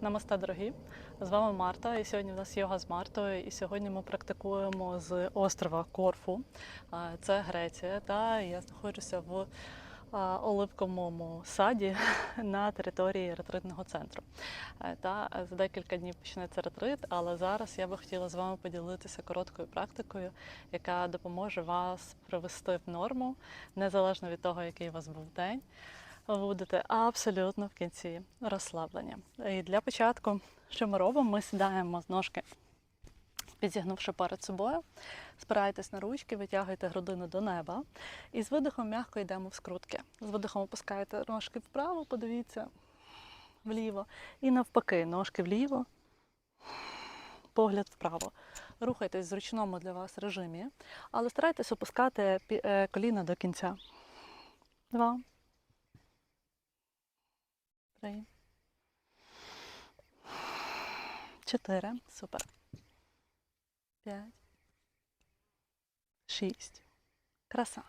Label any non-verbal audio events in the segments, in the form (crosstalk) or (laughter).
Намасте, дорогі! З вами Марта. І сьогодні в нас йога з Мартою. І сьогодні ми практикуємо з острова Корфу. Це Греція. Та я знаходжуся в оливковому саді (laughs) на території ретритного центру. Та за декілька днів почнеться ретрит, але зараз я би хотіла з вами поділитися короткою практикою, яка допоможе вас привести в норму, незалежно від того, який у вас був день будете абсолютно в кінці розслаблення. І для початку, що ми робимо? Ми сідаємо з ножки, підзігнувши перед собою, спираєтесь на ручки, витягуєте грудину до неба і з видихом м'яко йдемо в скрутки. З видихом опускаєте ножки вправо, подивіться вліво. І навпаки, ножки вліво, погляд вправо. Рухайтесь в зручному для вас режимі, але старайтесь опускати е, коліна до кінця. Два. Три. Чотири. Супер. П'ять. Шість. Краса.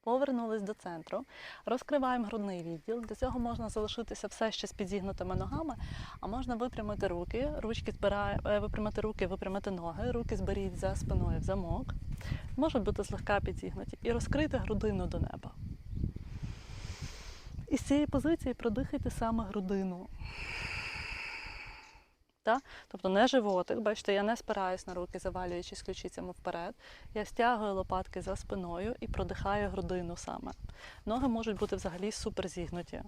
Повернулись до центру. Розкриваємо грудний відділ. До цього можна залишитися все ще з підігнутими ногами, а можна випрямити руки. Ручки збирає, е, випрямити руки, випрямити ноги. Руки зберіть за спиною в замок. Можуть бути злегка підігнуті. І розкрити грудину до неба. І з цієї позиції продихайте саме грудину. Та? Тобто не животик, бачите, я не спираюсь на руки, завалюючись ключицями вперед. Я стягую лопатки за спиною і продихаю грудину саме. Ноги можуть бути взагалі супер зігнуті.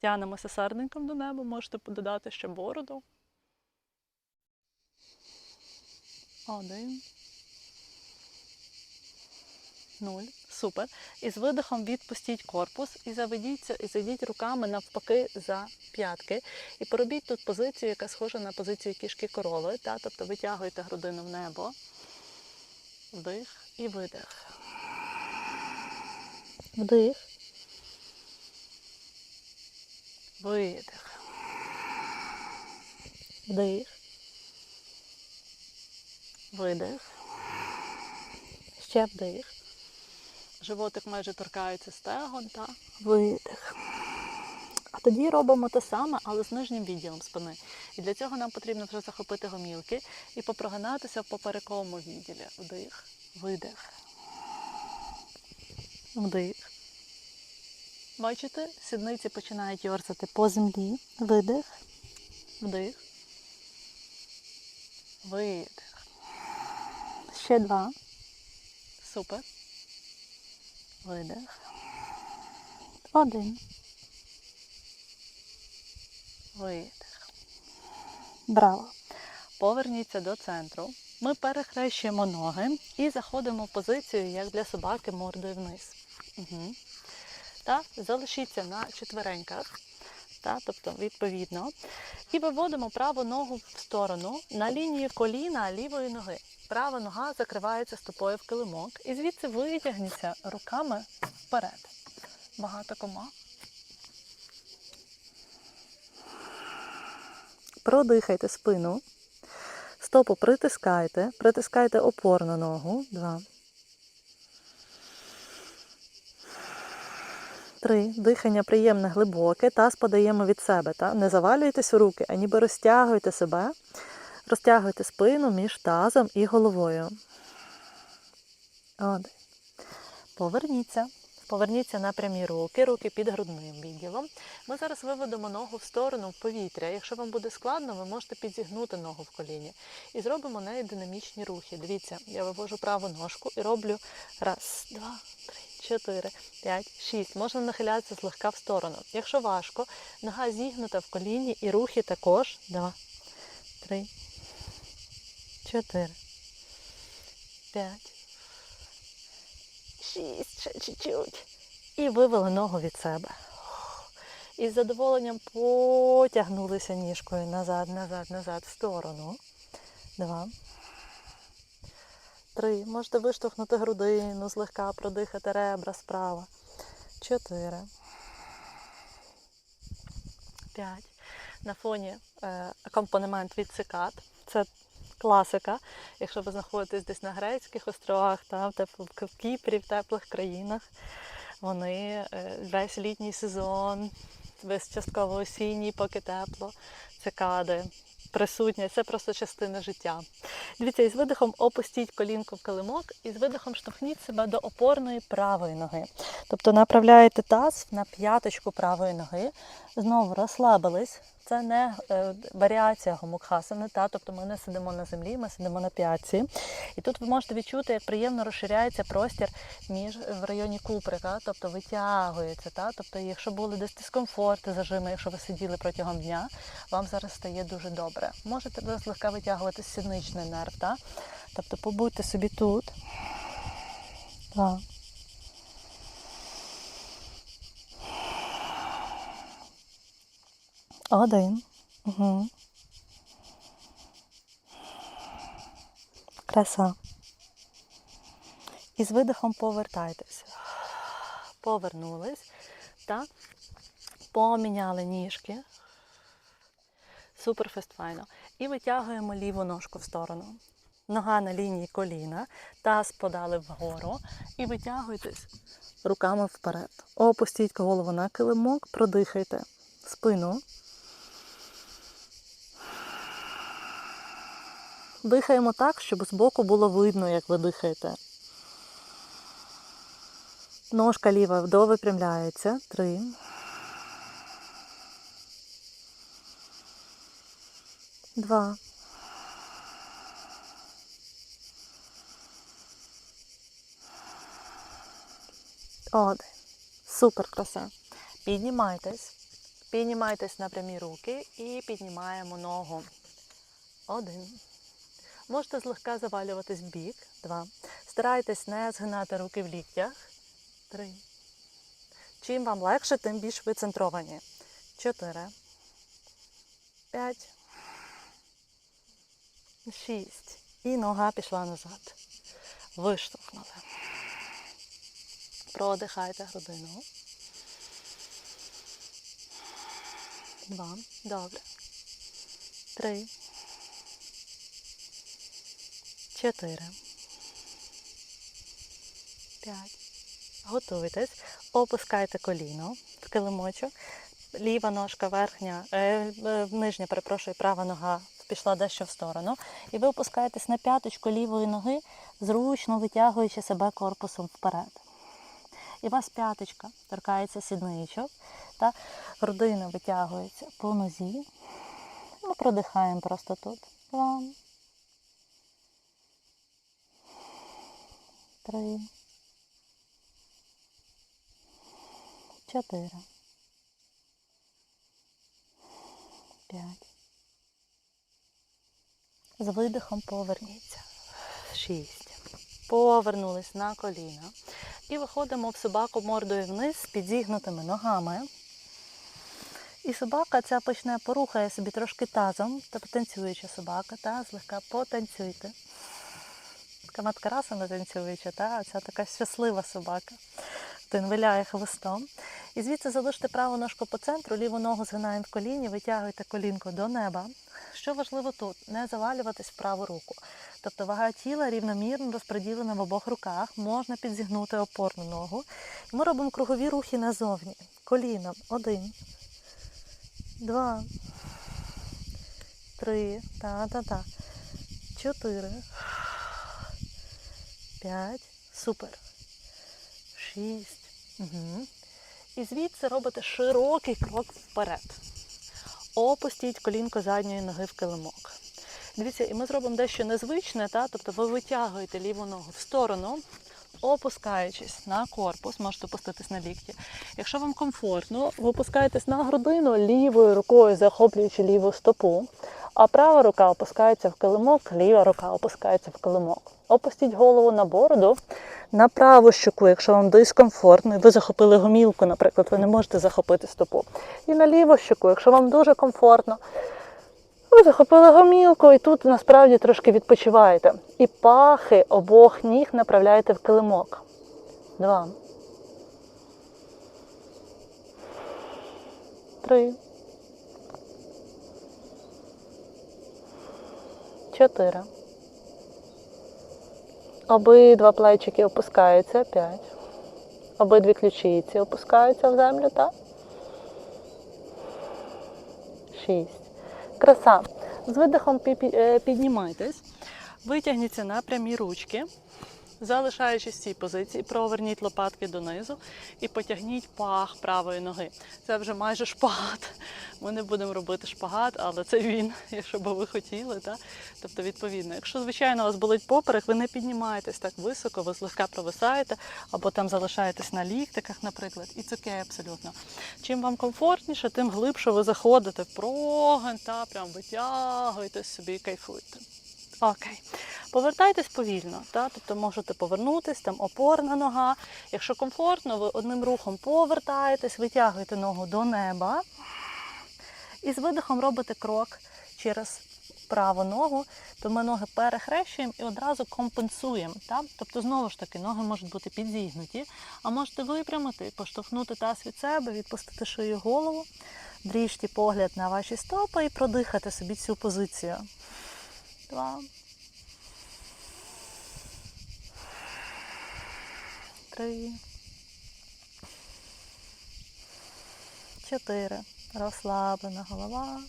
Тянемося серденьком до неба, можете додати ще бороду. Один. Нуль. Супер. І з видихом відпустіть корпус і заведіться, і зайдіть руками навпаки за п'ятки. І поробіть тут позицію, яка схожа на позицію кішки корови. Та? Тобто витягуйте грудину в небо. Вдих і видих. Вдих. Видих. Вдих. Видих. Ще вдих. Животик майже торкається стегон та видих. А тоді робимо те саме, але з нижнім відділом спини. І для цього нам потрібно вже захопити гомілки і попрогинатися в поперековому відділі. Вдих, видих. Вдих. Бачите, сідниці починають йорзати по землі. Видих. Вдих. Видих. Ще два. Супер. Видих. Один. Видих. Браво. Поверніться до центру. Ми перехрещуємо ноги і заходимо в позицію, як для собаки, мордою вниз. Угу. Та залишіться на четвереньках. Та, тобто, відповідно. І виводимо праву ногу в сторону на лінію коліна лівої ноги. Права нога закривається стопою в килимок. І звідси витягніться руками вперед. Багато кома. Продихайте спину. Стопу притискайте. Притискайте опорну ногу. Два. Три. Дихання приємне, глибоке. Таз подаємо від себе. Та? Не завалюйтесь у руки, а ніби розтягуйте себе. Розтягуйте спину між тазом і головою. Один. Поверніться. Поверніться на прямі руки, руки під грудним відділом. Ми зараз виведемо ногу в сторону в повітря. Якщо вам буде складно, ви можете підзігнути ногу в коліні. І зробимо неї динамічні рухи. Дивіться, я вивожу праву ножку і роблю раз, два, три, чотири, п'ять, шість. Можна нахилятися злегка в сторону. Якщо важко, нога зігнута в коліні і рухи також. Два, три, чотири, п'ять. Шість, ще чуть-чуть. І вивели ногу від себе. І з задоволенням потягнулися ніжкою назад, назад, назад, в сторону. Два. Три. Можете виштовхнути грудину, злегка продихати ребра справа. Чотири. П'ять. На фоні е, акомпанемент від цикад. Це класика. Якщо ви знаходитесь десь на грецьких островах, та, в, в Кіпрі, в теплих країнах. Вони е, весь літній сезон, весь частково осінній, поки тепло, цикади. Присутня, це просто частина життя. Дивіться, із видихом опустіть колінку в килимок, і з видихом штовхніть себе до опорної правої ноги. Тобто направляєте таз на п'яточку правої ноги, знову розслабились. Це не е, варіація гомукхасани, та тобто ми не сидимо на землі, ми сидимо на п'ятці. І тут ви можете відчути, як приємно розширяється простір між в районі куприка, тобто витягується. Та? Тобто, якщо були десь дискомфорти, зажими, якщо ви сиділи протягом дня, вам зараз стає дуже добре. Можете злегка витягувати сідничний нерв, та? тобто побудьте собі тут. Два. Один. Угу. Краса. І з видихом повертайтеся. Повернулись. Та поміняли ніжки. Супер фестфайно. І витягуємо ліву ножку в сторону. Нога на лінії коліна, таз подали вгору і витягуйтесь руками вперед. Опустіть голову на килимок, продихайте спину. Дихаємо так, щоб збоку було видно, як ви дихаєте. Ножка ліва довипрямляється. Три. Два. Один. Супер краса. Піднімайтесь. Піднімайтесь на прямі руки і піднімаємо ногу. Один. Можете злегка завалюватись в бік. Два. Старайтесь не згинати руки в ліктях. Три. Чим вам легше, тим більш ви центровані. Чотири. П'ять. Шість. І нога пішла назад. Виштовхнули. Продихайте грудину. Два. Добре. Три. Чотири. П'ять. Готуйтесь. Опускайте коліно в килимочок. Ліва ножка верхня, е, е, нижня, перепрошую, права нога пішла дещо в сторону. І ви опускаєтесь на п'яточку лівої ноги, зручно витягуючи себе корпусом вперед. І у вас п'яточка торкається сідничок, та грудина витягується по нозі. Ми продихаємо просто тут. Три. Чотири. П'ять. З видихом поверніться. Шість. Повернулись на коліна. І виходимо в собаку мордою вниз з підзігнутими ногами. І собака ця почне порухає собі трошки тазом, та потанцююча собака, та злегка потанцюйте. Така маткараса не танцююча, та ця така щаслива собака. Один виляє хвостом. І звідси залиште праву ножку по центру, ліву ногу згинаємо в коліні, витягуйте колінко до неба. Що важливо тут? Не завалюватись в праву руку. Тобто вага тіла рівномірно розподілена в обох руках, можна підзігнути опорну ногу. І ми робимо кругові рухи назовні. Коліном. Один, два, три, та-та-та. Чотири. П'ять. Супер. Шість. Угу. І звідси робите широкий крок вперед. Опустіть колінко задньої ноги в килимок. Дивіться, і ми зробимо дещо незвичне, та? тобто ви витягуєте ліву ногу в сторону, опускаючись на корпус, можете опуститись на лікті. Якщо вам комфортно, ви опускаєтесь на грудину лівою рукою, захоплюючи ліву стопу, а права рука опускається в килимок, ліва рука опускається в килимок. Опустіть голову на бороду, на праву щоку, якщо вам дискомфортно, і ви захопили гомілку, наприклад, ви не можете захопити стопу. І на ліву щоку, якщо вам дуже комфортно, ви захопили гомілку і тут насправді трошки відпочиваєте. І пахи обох ніг направляєте в килимок. Два. Три. Чотири. Обидва плечики опускаються. П'ять. Обидві ключиці опускаються в землю, так? Шість. Краса. З видихом е, піднімайтесь, витягніться на прямі ручки, залишаючись в цій позиції, проверніть лопатки донизу і потягніть пах правої ноги. Це вже майже шпагат. Ми не будемо робити шпагат, але це він, якщо би ви хотіли. Так? Тобто, відповідно, якщо, звичайно, у вас болить поперек, ви не піднімаєтесь так високо, ви злегка провисаєте, або там залишаєтесь на ліктиках, наприклад, і це окей абсолютно. Чим вам комфортніше, тим глибше ви заходите в прогин та прям витягуєте собі і кайфуєте. Окей. Повертайтесь повільно, та? тобто можете повернутись, там опорна нога. Якщо комфортно, ви одним рухом повертаєтесь, витягуєте ногу до неба і з видихом робите крок через праву ногу, то ми ноги перехрещуємо і одразу компенсуємо. Та? Тобто, знову ж таки, ноги можуть бути підзігнуті, а можете випрямити, поштовхнути таз від себе, відпустити шию голову, дріжте погляд на ваші стопи і продихати собі цю позицію. Два. Три. Чотири. Розслаблена голова.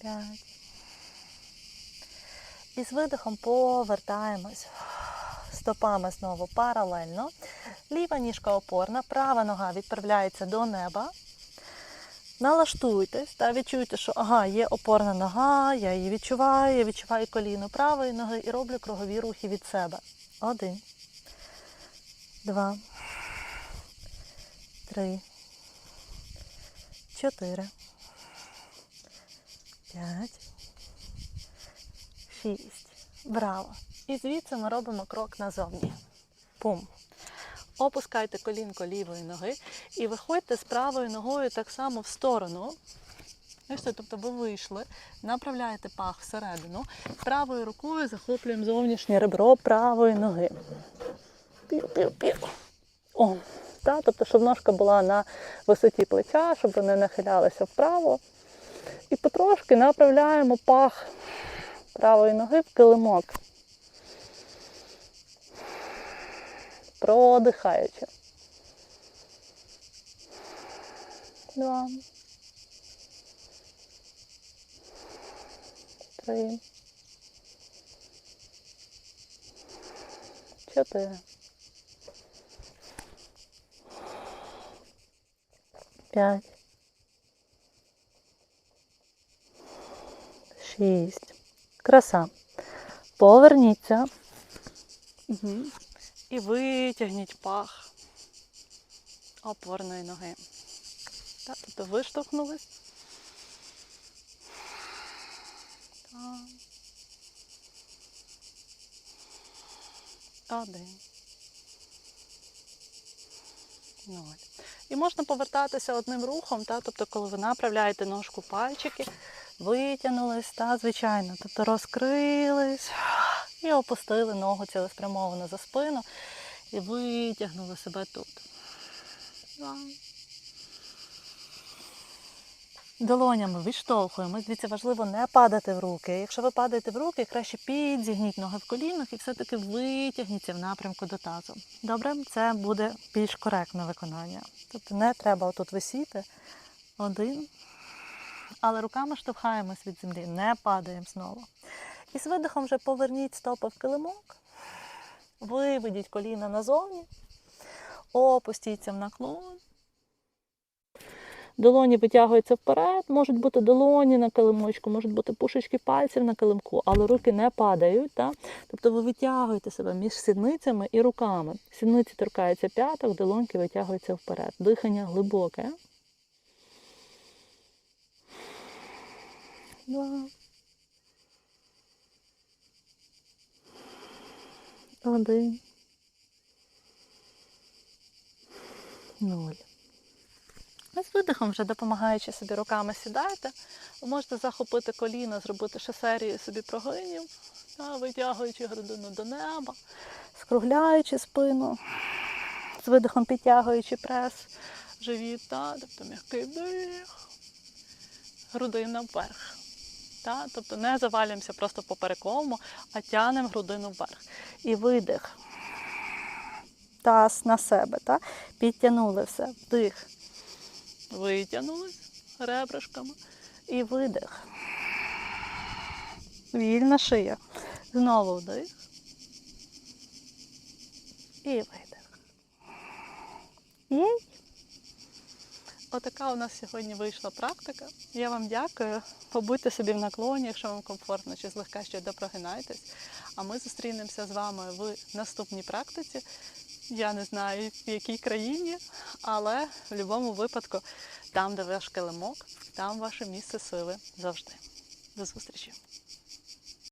П'ять. І з видихом повертаємось. Стопами знову паралельно. Ліва ніжка опорна, права нога відправляється до неба. Налаштуйтесь та відчуйте, що ага, є опорна нога, я її відчуваю, я відчуваю коліно правої ноги і роблю кругові рухи від себе. Один, два, три, чотири, п'ять, шість. Браво. І звідси ми робимо крок назовні. Пум. Опускайте колінко лівої ноги і виходьте з правою ногою так само в сторону. Тобто ви вийшли, направляєте пах всередину, правою рукою захоплюємо зовнішнє ребро правої ноги. Пів-пів-пів. О, та, тобто, щоб ножка була на висоті плеча, щоб вони нахилялися вправо. І потрошки направляємо пах правої ноги в килимок. Продихаючи. Два. Три. Чотири. П'ять. Шість. Краса. Поверніться. Угу. І витягніть пах опорної ноги. Так, тобто виштовхнулись. Так. Один. Ноль. І можна повертатися одним рухом, та, тобто, коли ви направляєте ножку пальчики, витягнулись, та, звичайно, тобто розкрились і опустили ногу цілеспрямовано за спину і витягнули себе тут. Долонями відштовхуємо. Дивіться, важливо не падати в руки. Якщо ви падаєте в руки, краще підзігніть ноги в колінах і все-таки витягніться в напрямку до тазу. Добре, це буде більш коректне виконання. Тобто не треба отут висіти. Один. Але руками штовхаємось від землі, не падаємо знову. І з видихом вже поверніть стопи в килимок, виведіть коліна назовні, опустіться в наклон. Долоні витягуються вперед, можуть бути долоні на килимочку, можуть бути пушечки пальців на килимку, але руки не падають. Так? Тобто ви витягуєте себе між сідницями і руками. Сідниці торкаються п'яток, долоньки витягуються вперед. Дихання глибоке. Два. Один. Ноль. З видихом, вже допомагаючи собі руками сідаєте, ви можете захопити коліна, зробити ще серію собі прогинів, витягуючи грудину до неба, скругляючи спину, з видихом підтягуючи прес, живіт, тобто м'який вдих, грудина вверх. Та? Тобто не завалюємося просто по поперековому, а тянемо грудину вверх. І видих. таз на себе. Та? Підтягнули все. Вдих. Витягнулись ребрышками. І видих. Вільна шия. Знову вдих. І видих. Єй. Отака у нас сьогодні вийшла практика. Я вам дякую. Побудьте собі в наклоні, якщо вам комфортно, чи злегка ще допрогинайтесь. А ми зустрінемося з вами в наступній практиці. Я не знаю в якій країні, але в будь-якому випадку, там, де ваш килимок, там ваше місце сили завжди. До зустрічі!